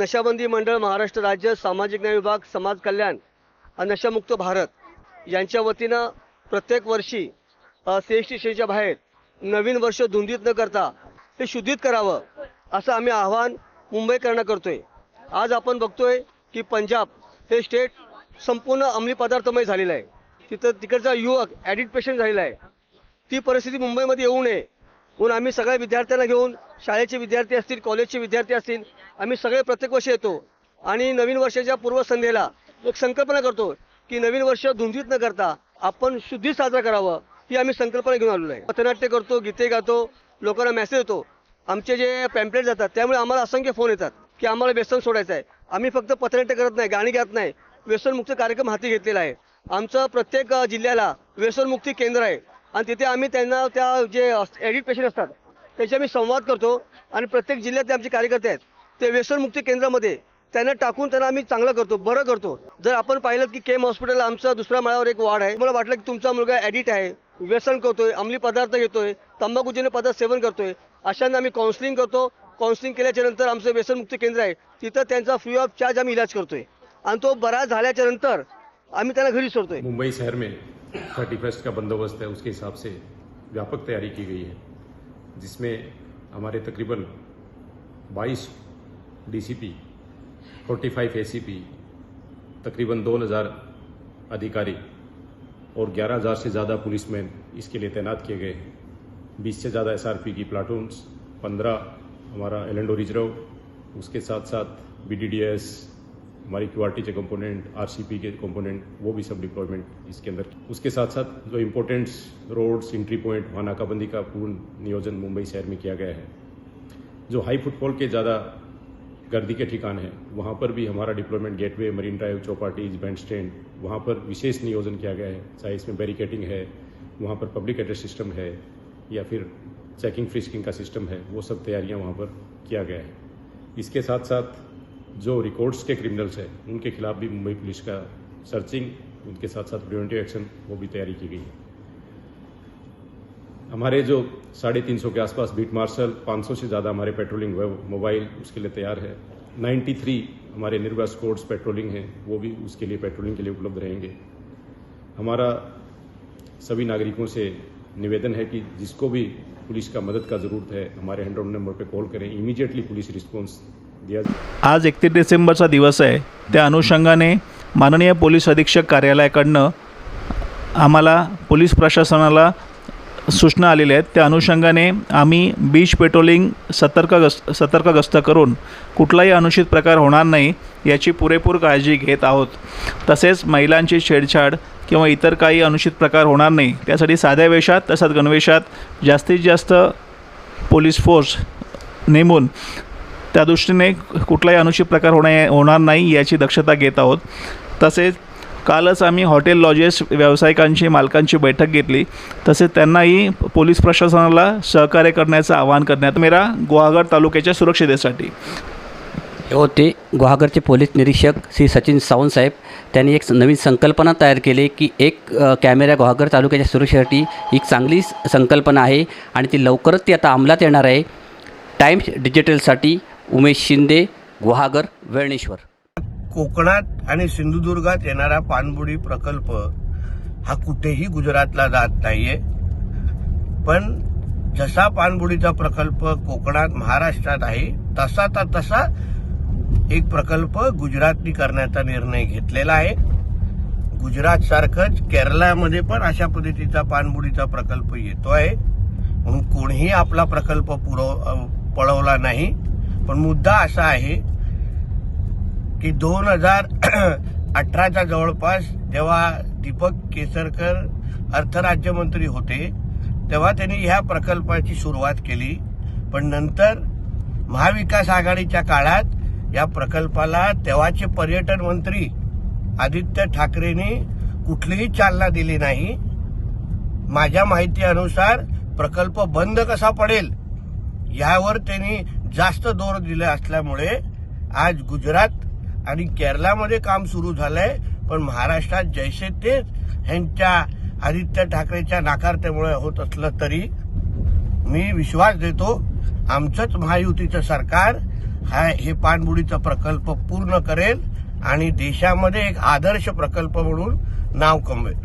नशाबंदी मंडळ महाराष्ट्र राज्य सामाजिक न्याय विभाग समाज कल्याण नशामुक्त भारत यांच्या वतीनं प्रत्येक वर्षी सी एस टी स्टेशनच्या बाहेर नवीन वर्ष धुंदीत न करता ते शुद्धीत करावं असं आम्ही आव्हान मुंबईकरांना करतोय. आज आपण बघतोय की पंजाब हे स्टेट संपूर्ण अंमली पदार्थमय झालेलं आहे. तिथं तिकडचा युवक ॲडिट पेशंट झालेला आहे. ती परिस्थिती मुंबईमध्ये येऊ नये म्हणून आम्ही सगळ्या विद्यार्थ्यांना घेऊन शाळेचे विद्यार्थी असतील कॉलेजचे विद्यार्थी असतील आम्ही सगळे प्रत्येक वर्षी येतो. आणि नवीन वर्षाच्या पूर्वसंध्येला एक संकल्पना करतो की नवीन वर्ष धुंदीत न करता आपण शुद्धी साजरा करावं ही आम्ही संकल्पना घेऊन आलेलो आहे. पथनाट्य करतो गीते गातो लोकांना मेसेज येतो आमचे जे पॅम्पलेट जातात त्यामुळे आम्हाला असंख्य फोन येतात की आम्हाला व्यसन सोडायचं आहे. आम्ही फक्त पथनाट्य करत नाही गाणी गात नाही व्यसनमुक्त कार्यक्रम हाती घेतलेला आहे. आमचं प्रत्येक जिल्ह्याला व्यसनमुक्ती केंद्र आहे. आणि तिथे आम्ही त्यांना त्या जे एडिट पेशंट असतात त्याचे आम्ही संवाद करतो आणि प्रत्येक जिल्ह्यातले आमचे कार्यकर्ते आहेत ते व्यसनमुक्ती केंद्रामध्ये त्यांना टाकून त्यांना आम्ही चांगलं करतो बरं करतो. जर आपण पाहिलं की केम हॉस्पिटल आमचा दुसऱ्या माळावर एक वार्ड आहे मला वाटलं की तुमचा मुलगा ॲडिट आहे व्यसन करतोय अंमली पदार्थ घेतोय तंबाखूजन्य पदार्थ सेवन करतोय अशांना आम्ही काउन्सिलिंग करतो. काउन्सिलिंग केल्याच्यानंतर आमचं व्यसनमुक्ती केंद्र आहे तिथं त्यांचा फ्री ऑफ चार्ज आम्ही इलाज करतोय. आणि तो बरा झाल्याच्यानंतर आम्ही त्यांना घरी सोडतोय. मुंबई शहर में थर्टी फ़र्स्ट का बंदोबस्त है, उसके हिसाब से व्यापक तैयारी की गई है, जिसमें हमारे तकरीबन 22 डीसीपी 45 एसीपी, तकरीबन 2000 अधिकारी और 11000 से ज़्यादा पुलिसमैन इसके लिए तैनात किए गए हैं। 20 से ज़्यादा एसआरपी की प्लाटून्स 15 हमारा एलेंडो रिज़र्व, उसके साथ साथ बीडीडीएस हमारी क्यूआरटी के कंपोनेंट आरसीपी के कंपोनेंट वो भी सब डिप्लॉयमेंट इसके अंदर उसके साथ साथ जो इम्पोर्टेंट्स रोड्स एंट्री पॉइंट वहाँ नाकाबंदी का पूर्ण नियोजन मुंबई शहर में किया गया है। जो हाई फुटफॉल के ज़्यादा गर्दी के ठिकान हैं, वहाँ पर भी हमारा डिप्लॉयमेंट गेटवे मरीन ड्राइव चौपाटीज बैंड स्टैंड वहाँ पर विशेष नियोजन किया गया है। चाहे इसमें बैरिकेटिंग है, वहाँ पर पब्लिक एड्रेस सिस्टम है, या फिर चेकिंग फ्रिस्किंग का सिस्टम है, वो सब तैयारियाँ वहाँ पर किया गया है। इसके साथ साथ जो रिकॉर्ड्स के क्रिमिनल्स हैं, उनके खिलाफ भी मुंबई पुलिस का सर्चिंग उनके साथ साथ प्रिवेंटिव एक्शन वो भी तैयारी की गई है। हमारे जो साढ़े तीन सौ के आसपास बीट मार्शल 500 से ज़्यादा हमारे पेट्रोलिंग मोबाइल उसके लिए तैयार है। 93 हमारे निर्भया स्कोर्ट्स पेट्रोलिंग है, वो भी उसके लिए पेट्रोलिंग के लिए उपलब्ध रहेंगे। हमारा सभी नागरिकों से निवेदन है कि जिसको भी पुलिस का मदद का ज़रूरत है, हमारे हंड्रेड नंबर पर कॉल करें। इमीडिएटली पुलिस रिस्पॉन्स आज एकतीस डिसेंबरचा दिवस आहे. त्या अनुषंगाने माननीय पोलीस अधीक्षक कार्यालयाकडनं आम्हाला पोलीस प्रशासनाला सूचना आलेल्या आहेत. त्या अनुषंगाने आम्ही बीच पेट्रोलिंग सतर्क गस्त सतर्क गस्त करून कुठलाही अनुचित प्रकार होणार नाही याची पुरेपूर काळजी घेत आहोत. तसेच महिलांची छेडछाड किंवा इतर काही अनुचित प्रकार होणार नाही. त्यासाठी साध्या वेशात तसंच गणवेशात जास्तीत जास्त पोलीस फोर्स नेमून त्या दृष्टीने कुठलाही अनुचित प्रकार होणे होणार नाही याची दक्षता घेत आहोत. तसेच कालच आम्ही हॉटेल लॉजेस व्यावसायिकांची मालकांची बैठक घेतली. तसेच त्यांनाही पोलीस प्रशासनाला सहकार्य करण्याचं आवाहन करण्यात मेरा गुहागर तालुक्याच्या सुरक्षितेसाठी. हे होते गुहागरचे पोलीस निरीक्षक श्री सचिन सावंत साहेब त्यांनी एक नवीन संकल्पना तयार केली की एक कॅमेरा गुहागर तालुक्याच्या सुरक्षेसाठी एक चांगली संकल्पना आहे आणि ती लवकरच ती आता अंमलात येणार आहे. टाईम्स डिजिटलसाठी उमेश शिंदे गुहागर वेळणेश्वर. कोकणात आणि सिंधुदुर्गात येणारा पाणबुडी प्रकल्प हा कुठेही गुजरातला जात नाहीये. पण जसा पाणबुडीचा प्रकल्प कोकणात महाराष्ट्रात आहे तसा तर तसा एक प्रकल्प गुजरातनी करण्याचा निर्णय घेतलेला आहे. गुजरात सारखंच केरळामध्ये पण अशा पद्धतीचा पाणबुडीचा प्रकल्प येतो आहे म्हणून कोणीही आपला प्रकल्प पुरव पळवला नाही. पण मुद्दा असा आहे की दोन हजार अठराच्या जवळपास जेव्हा दीपक केसरकर अर्थराज्यमंत्री होते तेव्हा त्यांनी ह्या प्रकल्पाची सुरुवात केली. पण नंतर महाविकास आघाडीच्या काळात या प्रकल्पाला तेव्हाचे पर्यटन मंत्री आदित्य ठाकरेंनी कुठलीही चालना दिली नाही. माझ्या माहितीनुसार प्रकल्प बंद कसा पडेल यावर त्यांनी जास्त दोर दिले असल्यामुळे आज गुजरात आणि केरळामध्ये काम सुरू झालंय. पण महाराष्ट्रात जैसे ते ह्यांच्या आदित्य ठाकरेच्या नाकारतेमुळे होत असलं तरी मी विश्वास देतो आमचंच महायुतीचं सरकार हा हे पाणबुडीचं प्रकल्प पूर्ण करेल आणि देशामध्ये एक आदर्श प्रकल्प म्हणून नाव कमवेल.